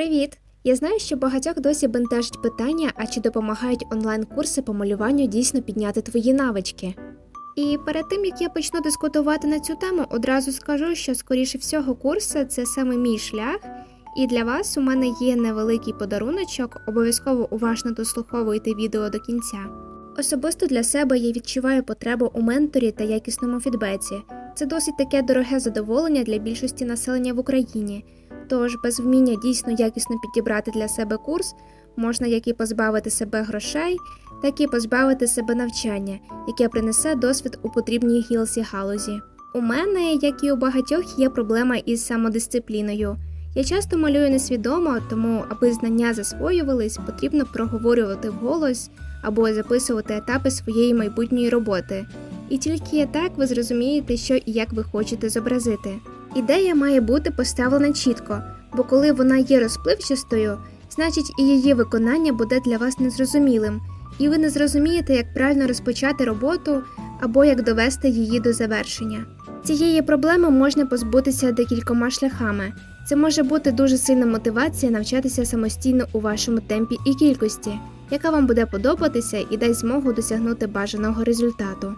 Привіт! Я знаю, що багатьох досі бентежить питання, а чи допомагають онлайн-курси по малюванню дійсно підняти твої навички. І перед тим як я почну дискутувати на цю тему, одразу скажу, що скоріше всього курси це саме мій шлях, і для вас у мене є невеликий подаруночок, обов'язково уважно дослуховуйте відео до кінця. Особисто для себе я відчуваю потребу у менторі та якісному фідбеці. Це досить таке дороге задоволення для більшості населення в Україні. Тож без вміння дійсно якісно підібрати для себе курс можна як і позбавити себе грошей, так і позбавити себе навчання, яке принесе досвід у потрібній гілці галузі. У мене, як і у багатьох, є проблема із самодисципліною. Я часто малюю несвідомо, тому, аби знання засвоювались, потрібно проговорювати вголос або записувати етапи своєї майбутньої роботи. І тільки так ви зрозумієте, що і як ви хочете зобразити. Ідея має бути поставлена чітко, бо коли вона є розпливчастою, значить і її виконання буде для вас незрозумілим, і ви не зрозумієте, як правильно розпочати роботу або як довести її до завершення. Цієї проблеми можна позбутися декількома шляхами. Це може бути дуже сильна мотивація навчатися самостійно у вашому темпі і кількості, яка вам буде подобатися і дасть змогу досягнути бажаного результату.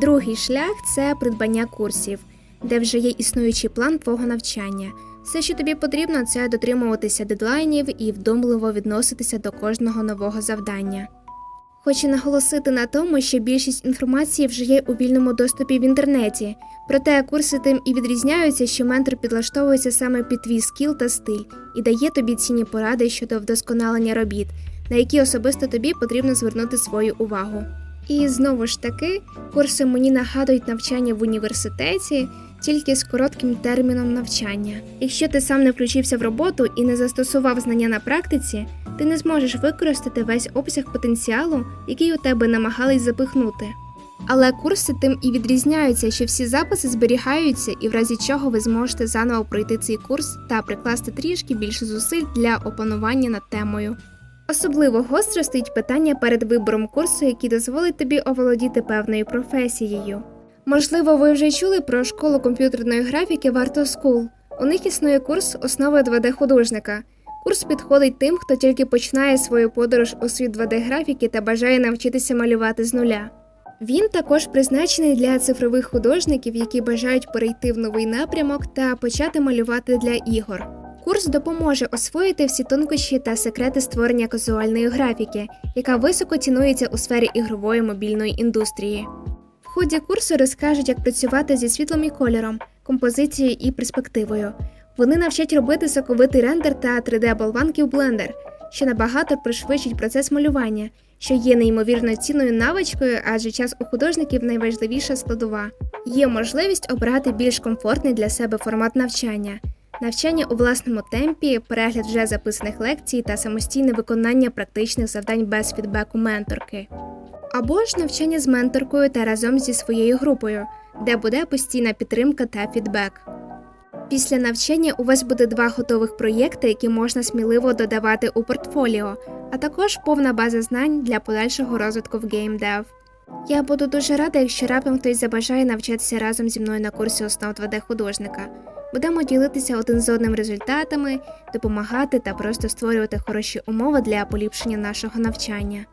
Другий шлях це придбання курсів, де вже є існуючий план твого навчання. Все, що тобі потрібно, це дотримуватися дедлайнів і вдумливо відноситися до кожного нового завдання. Хочу наголосити на тому, що більшість інформації вже є у вільному доступі в інтернеті, проте курси тим і відрізняються, що ментор підлаштовується саме під твій скіл та стиль і дає тобі цінні поради щодо вдосконалення робіт, на які особисто тобі потрібно звернути свою увагу. І знову ж таки, курси мені нагадують навчання в університеті, тільки з коротким терміном навчання. Якщо ти сам не включився в роботу і не застосував знання на практиці, ти не зможеш використати весь обсяг потенціалу, який у тебе намагались запихнути. Але курси тим і відрізняються, що всі записи зберігаються, і в разі чого ви зможете заново пройти цей курс та прикласти трішки більше зусиль для опанування над темою. Особливо гостро стоїть питання перед вибором курсу, який дозволить тобі оволодіти певною професією. Можливо, ви вже чули про школу комп'ютерної графіки Варто School. У них існує курс основи 2D-художника. Курс підходить тим, хто тільки починає свою подорож у світ 2D-графіки та бажає навчитися малювати з нуля. Він також призначений для цифрових художників, які бажають перейти в новий напрямок та почати малювати для ігор. Курс допоможе освоїти всі тонкощі та секрети створення казуальної графіки, яка високо цінується у сфері ігрової мобільної індустрії. В ході курсу розкажуть, як працювати зі світлом і кольором, композицією і перспективою. Вони навчать робити соковитий рендер та 3D-болванки в Blender, що набагато пришвидшить процес малювання, що є неймовірно цінною навичкою, адже час у художників найважливіша складова. Є можливість обрати більш комфортний для себе формат навчання. Навчання у власному темпі, перегляд вже записаних лекцій та самостійне виконання практичних завдань без фідбеку менторки. Або ж навчання з менторкою та разом зі своєю групою, де буде постійна підтримка та фідбек. Після навчання у вас буде два готових проєкти, які можна сміливо додавати у портфоліо, а також повна база знань для подальшого розвитку в геймдев. Я буду дуже рада, якщо раптом хтось забажає навчатися разом зі мною на курсі основ 2D художника. Будемо ділитися один з одним результатами, допомагати та просто створювати хороші умови для поліпшення нашого навчання.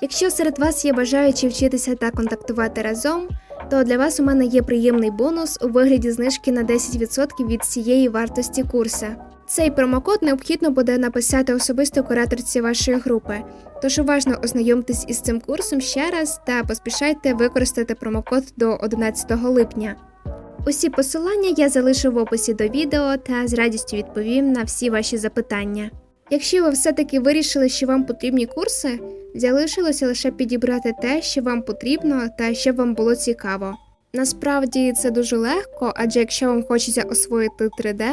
Якщо серед вас є бажаючі вчитися та контактувати разом, то для вас у мене є приємний бонус у вигляді знижки на 10% від цієї вартості курса. Цей промокод необхідно буде написати особисто кураторці вашої групи, тож уважно ознайомтесь із цим курсом ще раз та поспішайте використати промокод до 11 липня. Усі посилання я залишу в описі до відео та з радістю відповім на всі ваші запитання. Якщо ви все-таки вирішили, що вам потрібні курси, залишилося лише підібрати те, що вам потрібно та що вам було цікаво. Насправді це дуже легко, адже якщо вам хочеться освоїти 3D,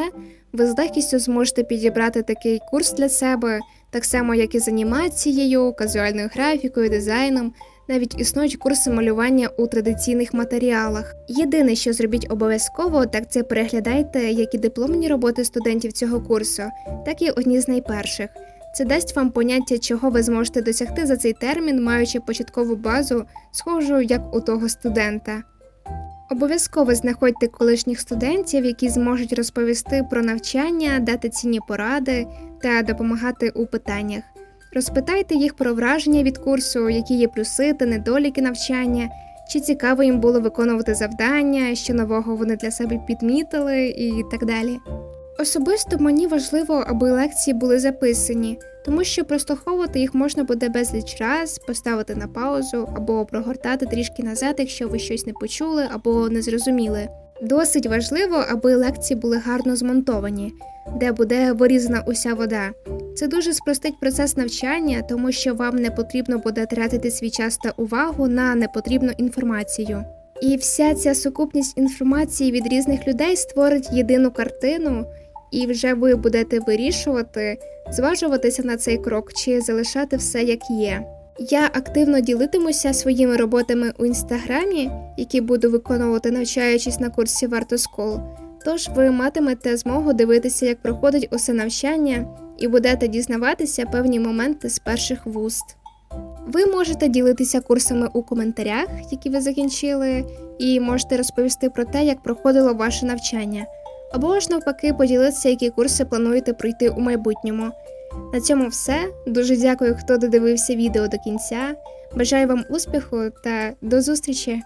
ви з легкістю зможете підібрати такий курс для себе, так само як і з анімацією, казуальною графікою, дизайном. Навіть існують курси малювання у традиційних матеріалах. Єдине, що зробіть обов'язково, так це переглядайте як і дипломні роботи студентів цього курсу, так і одні з найперших. Це дасть вам поняття, чого ви зможете досягти за цей термін, маючи початкову базу, схожу як у того студента. Обов'язково знаходьте колишніх студентів, які зможуть розповісти про навчання, дати цінні поради та допомагати у питаннях. Розпитайте їх про враження від курсу, які є плюси та недоліки навчання, чи цікаво їм було виконувати завдання, що нового вони для себе підмітили і так далі. Особисто мені важливо, аби лекції були записані, тому що прослуховувати їх можна буде безліч раз, поставити на паузу або прогортати трішки назад, якщо ви щось не почули або не зрозуміли. Досить важливо, аби лекції були гарно змонтовані, де буде вирізана уся вода. Це дуже спростить процес навчання, тому що вам не потрібно буде тратити свій час та увагу на непотрібну інформацію. І вся ця сукупність інформації від різних людей створить єдину картину, і вже ви будете вирішувати, зважуватися на цей крок чи залишати все як є. Я активно ділитимуся своїми роботами у інстаграмі, які буду виконувати навчаючись на курсі Вартоскол. Тож ви матимете змогу дивитися, як проходить усе навчання, і будете дізнаватися певні моменти з перших вуст. Ви можете ділитися курсами у коментарях, які ви закінчили, і можете розповісти про те, як проходило ваше навчання, або ж навпаки поділитися, які курси плануєте пройти у майбутньому. На цьому все. Дуже дякую, хто додивився відео до кінця. Бажаю вам успіху та до зустрічі!